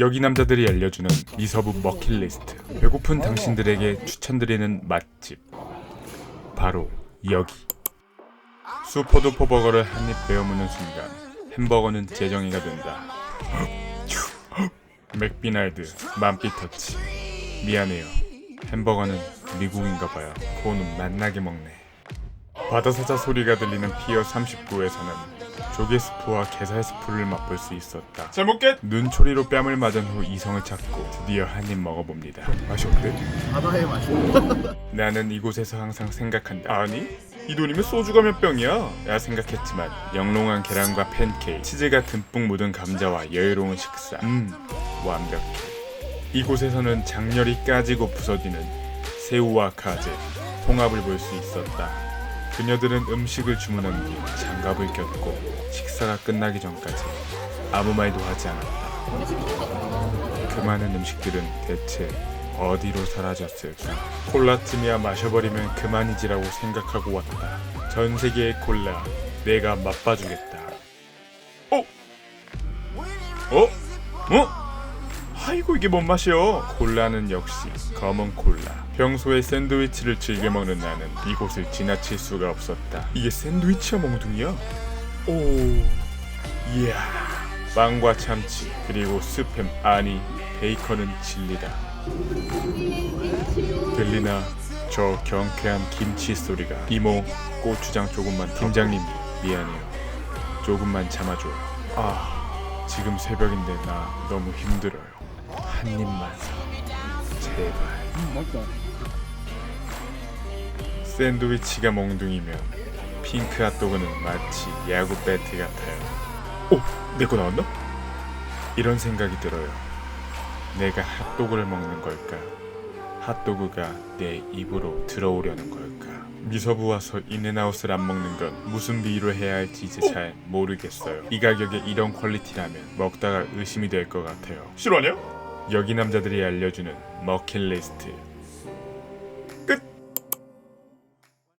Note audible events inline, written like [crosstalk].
여기 남자들이 알려주는 미서부 머킬리스트. 배고픈 당신들에게 추천드리는 맛집. 바로 여기. 수포도포 버거를 한 입 베어무는 순간 햄버거는 재정의가 된다. 맥비날드 맘피터치. 미안해요. 햄버거는 미국인가봐요. 그거는 맛나게 먹네 바다사자 소리가 들리는 피어 39에서는 조개 스프와 게살 스프를 맛볼 수 있었다 잘 먹겠! 눈초리로 뺨을 맞은 후 이성을 찾고 드디어 한 입 먹어봅니다 맛이 어때? 바다의 맛이 [laughs] 나는 이곳에서 항상 생각한다. 아니? 이 돈이면 소주가 몇 병이야? 야 생각했지만 영롱한 계란과 팬케이크, 치즈가 듬뿍 묻은 감자와 여유로운 식사. 음, 완벽해. 이곳에서는 장렬히 까지고 부서지는 새우와 가재, 홍합을 볼 수 있었다. 그녀들은 음식을 주문한 뒤 장갑을 꼈고 식사가 끝나기 전까지 아무 말도 하지 않았다. 그 많은 음식들은 대체 어디로 사라졌을까? 콜라쯤이야 마셔버리면 그만이지라고 생각하고 왔다. 전 세계의 콜라 내가 맛봐주겠다. 어? 어? 어? 아이고 이게 뭔 맛이여? 콜라는 역시 검은 콜라. 평소에 샌드위치를 즐겨 먹는 나는 이곳을 지나칠 수가 없었다. 이게 샌드위치야 몽둥이야? 오, 이야. 빵과 참치 그리고 스팸 아니 베이컨은 진리다. 들리나 저 경쾌한 김치 소리가 이모 고추장 조금만 팀장님 미안해요 조금만 참아줘요 아 지금 새벽인데 나 너무 힘들어요 한 입만 제발 맞다 샌드위치가 몽둥이면 핑크 핫도그는 마치 야구 배트 같아요 오! 내 거 나왔나? 이런 생각이 들어요 내가 핫도그를 먹는 걸까? 핫도그가 내 입으로 들어오려는 걸까? 미서부 와서 인앤아웃을 안 먹는 건 무슨 비유로 해야 할지 이제 잘 모르겠어요. 이 가격에 이런 퀄리티라면 먹다가 의심이 될 것 같아요. 실화냐? 여기 남자들이 알려주는 머킬리스트